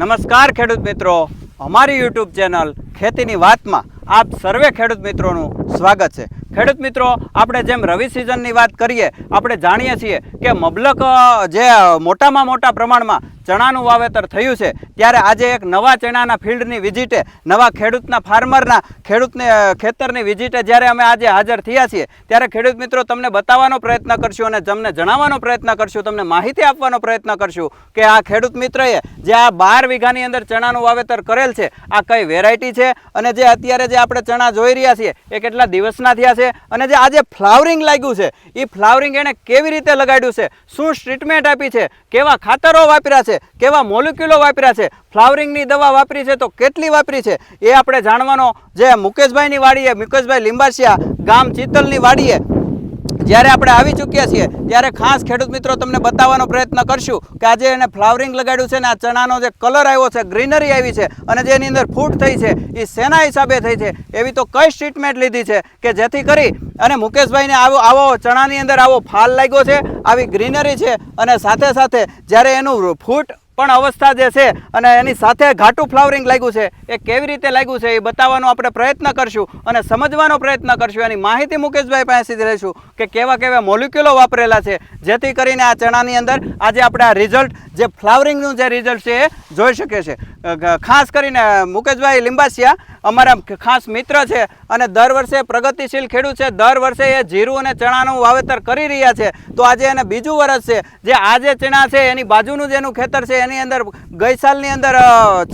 નમસ્કાર ખેડૂત મિત્રો. અમારી યુટ્યુબ ચેનલ ખેતીની વાતમાં આપ સર્વે ખેડૂત મિત્રોનું સ્વાગત છે. ખેડૂત મિત્રો, આપણે જેમ રવિ સિઝનની વાત કરીએ, આપણે જાણીએ છીએ કે મબલક જે મોટામાં મોટા પ્રમાણમાં ચણાનું વાવેતર થયું છે. ત્યારે આજે એક નવા ચણાના ફિલ્ડની વિઝિટે, નવા ખેડૂતના ફાર્મરના ખેડૂતને ખેતરની વિઝિટે જ્યારે અમે આજે હાજર થયા છીએ, ત્યારે ખેડૂત મિત્રો તમને બતાવવાનો પ્રયત્ન કરશું અને તમને જણાવવાનો પ્રયત્ન કરશું, તમને માહિતી આપવાનો પ્રયત્ન કરશું કે આ ખેડૂત મિત્રએ જે આ બાર વીઘાની અંદર ચણાનું વાવેતર કરેલ છે, આ કઈ વેરાયટી છે અને જે અત્યારે જે આપણે ચણા જોઈ રહ્યા છીએ, એ કેટલા દિવસના થયા છે અને જે આજે ફ્લાવરિંગ લાગ્યું છે એ ફ્લાવરિંગ એણે કેવી રીતે લગાડ્યું છે, શું ટ્રીટમેન્ટ આપી છે, કેવા ખાતરો વાપર્યા છે કેવા મોલિક્યુલો વાપર્યા છે? ફ્લાવરિંગની દવા વાપરી છે તો કેટલી વાપરી છે? એ આપણે જાણવાનો જે મુકેશભાઈની વાડીએ, મુકેશભાઈ લીંબાસિયા ગામ ચિત્તલની વાડીએ જ્યારે આપણે આવી ચૂક્યા છીએ, ત્યારે ખાસ ખેડૂત મિત્રો તમને બતાવવાનો પ્રયત્ન કરશું કે આજે એને ફ્લાવરિંગ લગાડ્યું છે ને આ ચણાનો જે કલર આવ્યો છે, ગ્રીનરી આવી છે અને જેની અંદર ફૂટ થઈ છે એ શેના હિસાબે થઈ છે, એવી તો કઈ ટ્રીટમેન્ટ લીધી છે કે જેથી કરી અને મુકેશભાઈને આવો આવો ચણાની અંદર આવો ફાલ લાગ્યો છે, આવી ગ્રીનરી છે અને સાથે સાથે જ્યારે એનું ફૂટ પણ અવસ્થા જે છે અને એની સાથે ઘાટું ફ્લાવરિંગ લાગ્યું છે, એ કેવી રીતે લાગ્યું છે એ બતાવવાનો આપણે પ્રયત્ન કરશું અને સમજવાનો પ્રયત્ન કરશું. એની માહિતી મુકેશભાઈ પાસેથી લઈશું કે કેવા કેવા મોલિક્યુલો વાપરેલા છે. જેથી કરીને આ ચણાની અંદર આજે આપણે આ રિઝલ્ટ, જે ફ્લાવરિંગનું જે રિઝલ્ટ છે એ જોઈ શકે છે ખાસ કરીને મુકેશભાઈ લીંબાસિયા અમારા ખાસ મિત્ર છે અને દર વર્ષે પ્રગતિશીલ ખેડૂત છે. દર વર્ષે એ જીરું અને ચણાનું વાવેતર કરી રહ્યા છે. તો આજે એને બીજું વર્ષ છે. જે આ જે ચણા છે એની બાજુનું જેનું ખેતર છે. એની અંદર ગઈ સાલની અંદર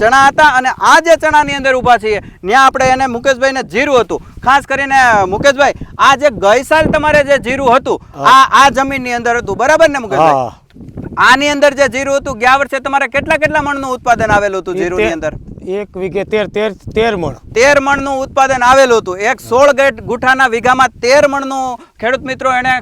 ચણા હતા અને આ જે ચણાની અંદર ઊભા છીએ. ત્યાં આપણે એને મુકેશભાઈને જીરું હતું. ખાસ કરીને મુકેશભાઈ આ જે ગઈ સાલ તમારે જે જીરું હતું આ આ જમીનની અંદર હતું. બરાબર ને મુકેશભાઈ? આની અંદર જે જીરું હતું ગયા વર્ષે તમારે કેટલા કેટલા મણનું ઉત્પાદન આવેલું હતું જીરું ની અંદર? એક વીઘે તેર તેર તેર મણ. તેર મણનું ઉત્પાદન આવેલું હતું. એક સોળ ગેટ ગુઠાના વીઘામાં તેર મણનું ખેડૂત મિત્રો એણે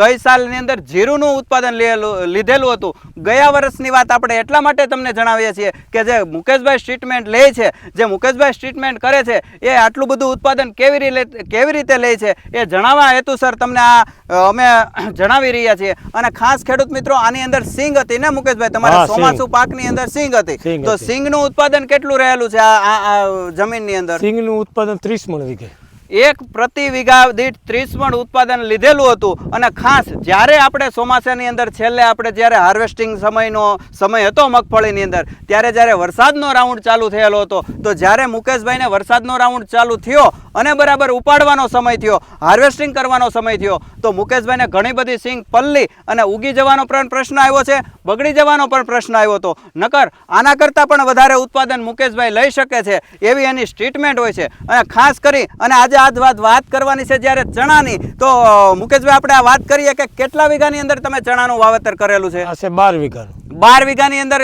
ગઈ સાલની અંદર જીરુંનું ઉત્પાદન લીધેલું લીધેલું હતું. ગયા વર્ષની વાત આપણે એટલા માટે તમને જણાવીએ છીએ કે જે મુકેશભાઈ સ્ટ્રીટમેન્ટ લે છે જે મુકેશભાઈ સ્ટ્રીટમેન્ટ કરે છે એ આટલું બધું ઉત્પાદન કેવી રીતે કેવી રીતે લે છે એ જણાવવા હેતુસર તમને આ અમે જણાવી રહ્યા છીએ. અને ખાસ ખેડૂત મિત્રો આની અંદર સિંગ હતી ને મુકેશભાઈ? તમારા ચોમાસુ પાકની અંદર સિંગ હતી. તો. સિંગનું ઉત્પાદન કેટલું રહેલું છે આ જમીનની અંદર? સિંગનું ઉત્પાદન ત્રીસ મણ વીઘે. એક પ્રતિ વીઘા દીઠ ત્રીસ મણ ઉત્પાદન લીધેલું હતું. અને ખાસ જ્યારે આપણે ચોમાસાની અંદર છેલ્લે આપણે જ્યારે હાર્વેસ્ટિંગ સમયનો સમય હતો મગફળીની અંદર, ત્યારે જ્યારે વરસાદનો રાઉન્ડ ચાલુ થયેલો હતો, તો જ્યારે મુકેશભાઈને વરસાદનો રાઉન્ડ ચાલુ થયો અને બરાબર ઉપાડવાનો સમય થયો હાર્વેસ્ટિંગ કરવાનો સમય થયો, તો મુકેશભાઈને ઘણી બધી સિંગ પલ્લી અને ઉગી જવાનો પણ પ્રશ્ન આવ્યો છે, બગડી જવાનો પણ પ્રશ્ન આવ્યો હતો. નકર આના કરતાં પણ વધારે ઉત્પાદન મુકેશભાઈ લઈ શકે છે, એવી એની સ્ટેટમેન્ટ હોય છે. અને ખાસ કરી, અને આજે આજ વાત વાત કરવાની છે જ્યારે ચણાની તો મુકેશભાઈ આપણે આ વાત કરીએ કે કેટલા વીઘાની અંદર તમે ચણાનું વાવેતર કરેલું છે? હશે બાર વીઘા બાર વીઘાની અંદર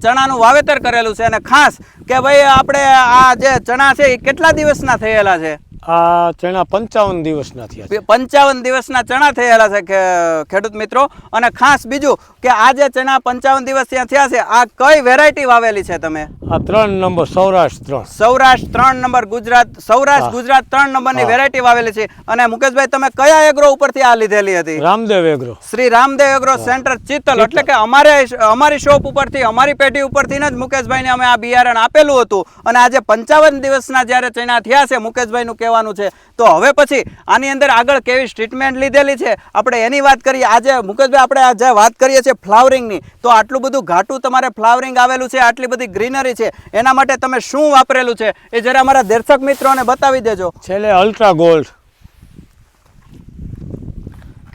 ચણાનું વાવેતર કરેલું છે અને ખાસ કે ભાઈ આપણે આ જે ચણા છે એ કેટલા દિવસના થયેલા છે? આ ચણા પંચાવન દિવસના થયા પંચાવન દિવસના ચણા થયેલા છે ખેડૂત મિત્રો. અને ખાસ બીજું કે આ જે ચણા પંચાવન દિવસ ત્યાં થયા છે. આ કઈ વેરાયટી વાવેલી છે તમે? આ ત્રણ નંબર સૌરાષ્ટ્ર ત્રણ. સૌરાષ્ટ્ર ત્રણ નંબર ગુજરાત સૌરાષ્ટ્ર ગુજરાત ત્રણ નંબરની. વેરાયટી વાવેલી છે. અને મુકેશભાઈ તમે કયા એગ્રો ઉપરથી આ લીધેલી હતી? Ramdev agro Shri Ramdev agro centre Chittal. એટલે કે અમારે અમારી શોપ ઉપરથી અમારી પેઢી ઉપરથી જ મુકેશભાઈને અમે આ બિયારણ આપેલું હતું. અને આજે પંચાવન દિવસના જ્યારે ચણા થયા છે મુકેશભાઈનું કહેવાનું છે. તો હવે પછી આની અંદર આગળ કેવી ટ્રીટમેન્ટ લીધેલી છે, આપણે એની વાત કરીએ. આજે મુકેશભાઈ, આપણે આજે વાત કરીએ છીએ ફ્લાવરિંગની, તો આટલું બધું ઘાટું તમારે ફ્લાવરિંગ આવેલું છે, આટલી બધી ગ્રીનરી છે, એના માટે તમે શું વાપરેલું છે, એ જરા અમારા દર્શક મિત્રોને બતાવી દેજો. છેલ્લે અલ્ટ્રા ગોલ્ડ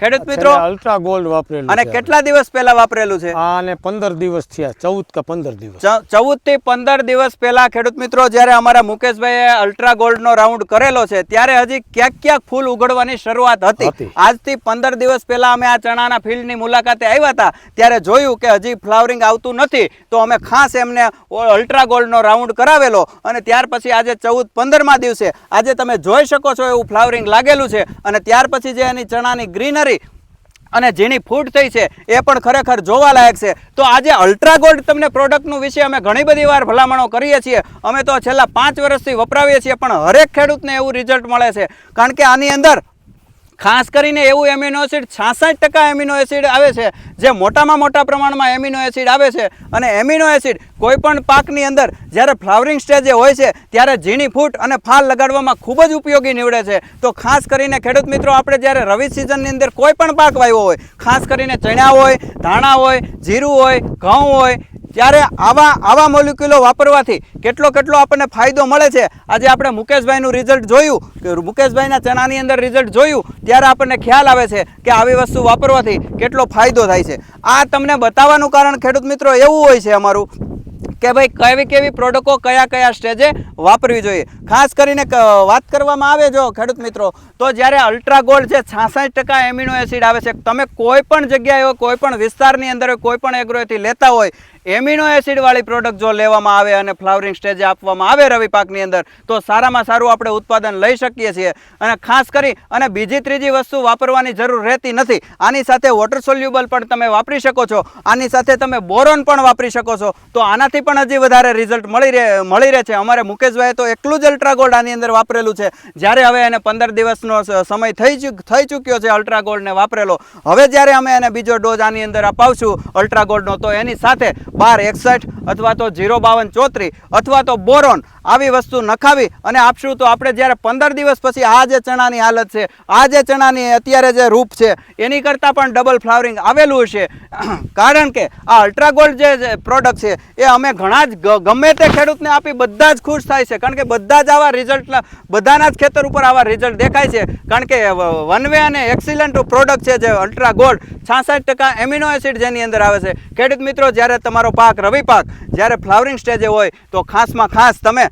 ખેડૂત મિત્રો અલ્ટ્રા ગોલ્ડ વાપરેલું અને કેટલા દિવસ પહેલા વાપરેલું છે? અને પંદર દિવસ થયા ચૌદ કે પંદર દિવસ. ચૌદથી પંદર દિવસ પહેલા ખેડૂત મિત્રો જ્યારે અમારા મુકેશભાઈએ અલ્ટ્રા ગોલ્ડ નો રાઉન્ડ કરેલો છે ત્યારે હજી ક્યાંક ક્યાંક ફૂલ ઉગડવાની શરૂઆત હતી. આજથી પંદર દિવસ પહેલા અમે આ ચણાના ફિલ્ડની મુલાકાતે આવ્યા હતા ત્યારે જોયું કે હજી ફ્લાવરિંગ આવતું નથી તો અમે ખાસ એમને અલ્ટ્રા ગોલ્ડનો રાઉન્ડ કરાવેલો અને ત્યાર પછી આજે ચૌદ પંદરમાં દિવસે આજે તમે જોઈ શકો છો એવું ફ્લાવરિંગ લાગેલું છે અને ત્યાર પછી જે એની ચણાની ગ્રીનરી અને જેની ફૂટ થઈ છે એ પણ ખરેખર જોવાલાયક છે. તો આજે અલ્ટ્રાગોલ્ડ તમને પ્રોડક્ટનું વિશે અમે ઘણી બધી વાર ભલામણો કરીએ છીએ. અમે તો છેલ્લા પાંચ વર્ષથી વપરાવીએ છીએ, પણ હરેક ખેડૂતને એવું રિઝલ્ટ મળે છે. કારણ કે આની અંદર ખાસ કરીને એવું એમિનો એસિડ છાસઠ ટકા એમિનો એસિડ આવે છે, જે મોટામાં મોટા પ્રમાણમાં એમિનો એસિડ આવે છે. અને એમિનો એસિડ કોઈપણ પાકની અંદર જ્યારે ફ્લાવરિંગ સ્ટેજે હોય છે, ત્યારે ઝીણી ફૂટ અને ફાલ લગાડવામાં ખૂબ જ ઉપયોગી નીવડે છે. તો ખાસ કરીને ખેડૂત મિત્રો, આપણે જ્યારે રવિ સિઝનની અંદર કોઈ પણ પાક વાવ્યો હોય, ખાસ કરીને ચણા હોય, ધાણા હોય, જીરું હોય, ઘઉં હોય ત્યારે આવા આવા મોલિક્યુલો વાપરવાથી કેટલો કેટલો આપણને ફાયદો મળે છે? આજે આપણે મુકેશભાઈનું રિઝલ્ટ જોયું, કે મુકેશભાઈના ચણાની અંદર રિઝલ્ટ જોયું, ત્યારે આપણને ખ્યાલ આવે છે કે આવી વસ્તુ વાપરવાથી કેટલો ફાયદો થાય છે. આ તમને બતાવવાનું કારણ ખેડૂત મિત્રો એવું હોય છે અમારું. કે ભાઈ કેવી કેવી પ્રોડક્ટો કયા કયા સ્ટેજે વાપરવી જોઈએ. ખાસ કરીને વાત કરવામાં આવે જો ખેડૂત મિત્રો તો જ્યારે અલ્ટ્રા ગોલ્ડ છે છાસઠ ટકા એમિનો એસિડ આવે છે તમે કોઈ પણ જગ્યાએ હોય કોઈ પણ વિસ્તારની અંદર હોય, કોઈ પણ એગ્રોથી લેતા હોય એમિનો એસિડવાળી પ્રોડક્ટ જો લેવામાં આવે અને ફ્લાવરિંગ સ્ટેજે આપવામાં આવે રવિ પાકની અંદર તો સારામાં સારું આપણે ઉત્પાદન લઈ શકીએ છીએ. અને ખાસ કરી અને બીજી ત્રીજી વસ્તુ વાપરવાની જરૂર રહેતી નથી. આની સાથે વોટર સોલ્યુબલ પણ તમે વાપરી શકો છો. આની સાથે તમે બોરોન પણ વાપરી શકો છો. તો આનાથી પણ હજી વધારે રિઝલ્ટ મળી રહે મળી રહે છે. અમારે મુકેશભાઈએ તો એકલું જ અલ્ટ્રાગોલ્ડ આની અંદર વાપરેલું છે. જ્યારે હવે એને પંદર દિવસનો સમય થઈ થઈ ચૂક્યો છે અલ્ટ્રાગોલ્ડને વાપરેલો. હવે જ્યારે અમે એને બીજો ડોઝ આની અંદર અપાવશું અલ્ટ્રાગોલ્ડનો તો એની સાથે બાર એકસઠ અથવા તો જીરો બાવન ચોત્રી અથવા તો બોરોન આવી વસ્તુ નખાવી અને આપશું તો આપણે જ્યારે પંદર દિવસ પછી આ જે ચણાની હાલત છે, આ જે ચણાની અત્યારે જે રૂપ છે, એની કરતાં પણ ડબલ ફ્લાવરિંગ આવેલું હશે કારણ કે આ અલ્ટ્રાગોલ્ડ જે પ્રોડક્ટ છે, એ અમે ઘણા જ ગમે તે ખેડૂતને આપી બધા જ ખુશ થાય છે. કારણ કે બધા જ આવા રિઝલ્ટ બધાના જ ખેતર ઉપર આવા રિઝલ્ટ દેખાય છે. કારણ કે વન વે અને એક્સિલન્ટ પ્રોડક્ટ છે જે અલ્ટ્રા ગોલ્ડ છાસઠ ટકા એમિનો એસિડ જેની અંદર આવે છે. ખેડૂત મિત્રો, જ્યારે તમારો પાક રવિ પાક, જ્યારે ફ્લાવરિંગ સ્ટેજે હોય, તો ખાસમાં ખાસ તમે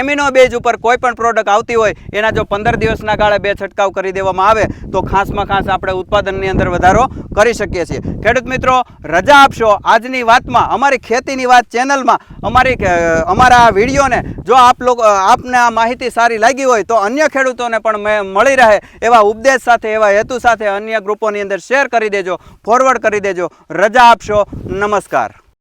એમિનો બેઝ ઉપર કોઈ પણ પ્રોડક્ટ આવતી હોય, એના જો પંદર દિવસના ગાળે બે છંટકાવ કરી દેવામાં આવે, તો ખાસમાં ખાસ આપણે ઉત્પાદનની અંદર વધારો કરી શકીએ છીએ. ખેડૂત મિત્રો, રજા આપશો. આજની વાતમાં, અમારી ખેતીની વાત ચેનલમાં, અમારી અમારા વિડીયોને જો આપ લોકો આપને આ માહિતી સારી લાગી હોય, તો અન્ય ખેડૂતોને પણ મળી રહે એવા ઉપદેશ સાથે, એવા હેતુ સાથે અન્ય ગ્રુપોની અંદર શેર કરી દેજો ફોરવર્ડ કરી દેજો. રજા આપશો. નમસ્કાર.